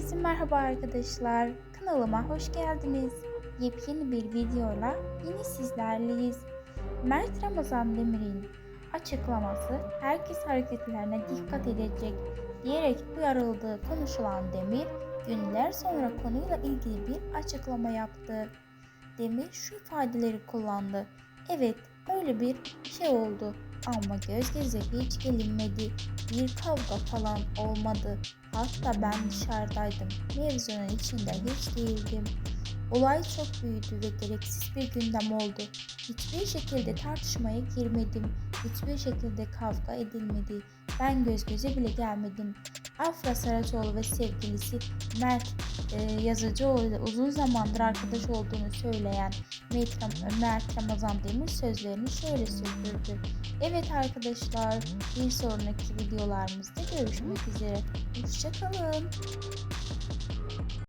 Herkese merhaba arkadaşlar. Kanalıma hoş geldiniz. Yepyeni bir videoyla yine sizlerleyiz. Mert Ramazan Demir'in açıklaması herkes hareketlerine dikkat edecek diyerek uyarıldığı konuşulan Demir günler sonra konuyla ilgili bir açıklama yaptı. Demir şu ifadeleri kullandı. Evet öyle bir şey oldu ama göz göze hiç gelinmedi. Bir kavga falan olmadı. Hatta ben dışarıdaydım. Mevzunun içinde hiç değildim. Olay çok büyüdü ve gereksiz bir gündem oldu. Hiçbir şekilde tartışmaya girmedim. Hiçbir şekilde kavga edilmedi. Ben göz göze bile gelmedim. Afra Saraçoğlu ve sevgilisi Mert e, Yazıcıoğlu uzun zamandır arkadaş olduğunu söyleyen Mert Ramazan Demir sözlerini şöyle sürdürdü. Evet arkadaşlar bir sonraki videolarımızda görüşmek üzere. Hoşçakalın.